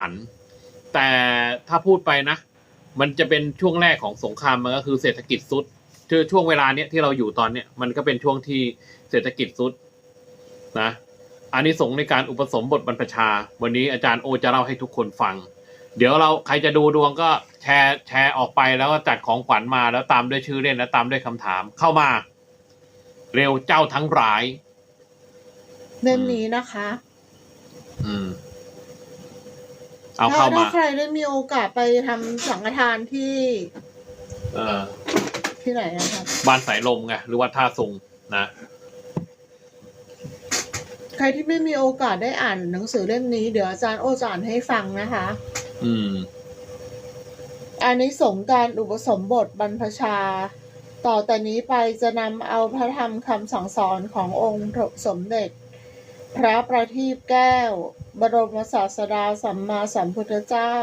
อันแต่ถ้าพูดไปนะ มันจะเป็นช่วงแรกของสงครามมันก็คือเศรษฐกิจสุดคือช่วงเวลาเนี้ยที่เราอยู่ตอนเนี้ยมันก็เป็นช่วงที่เศรษฐกิจสุดนะอันนี้สงส์ในการอุปสมบทบรรพชา วันนี้อาจารย์โอจะเล่าให้ทุกคนฟัง เดี๋ยวเราใครจะดูดวงก็แชร์แชร์ออกไปแล้วก็จัดของขวัญมาแล้วตามด้วยชื่อเล่นแล้วตามด้วยคำถามเข้ามา เร็วเจ้าทั้งหลายเล่มนี้นะคะ อืม เอาถ้าเข้าถ้ามาใครได้มีโอกาสไปทำสังฆทานที่เออที่ไหนนะครับ บ้านสายลมไงหรือว่าท่าทรงนะ ใครที่ไม่มีโอกาสได้อ่านหนังสือเล่มนี้เดี๋ยวอาจารย์โอจะอ่านให้ฟังนะคะ อืม อันนี้สงส์การอุปสมบทบรรพชา ต่อแต่นี้ไปจะนำเอาพระธรรมคำสั่งสอนขององค์สมเด็จ พระประทีปแก้ว บรมศาสดาสัมมาสัมพุทธเจ้า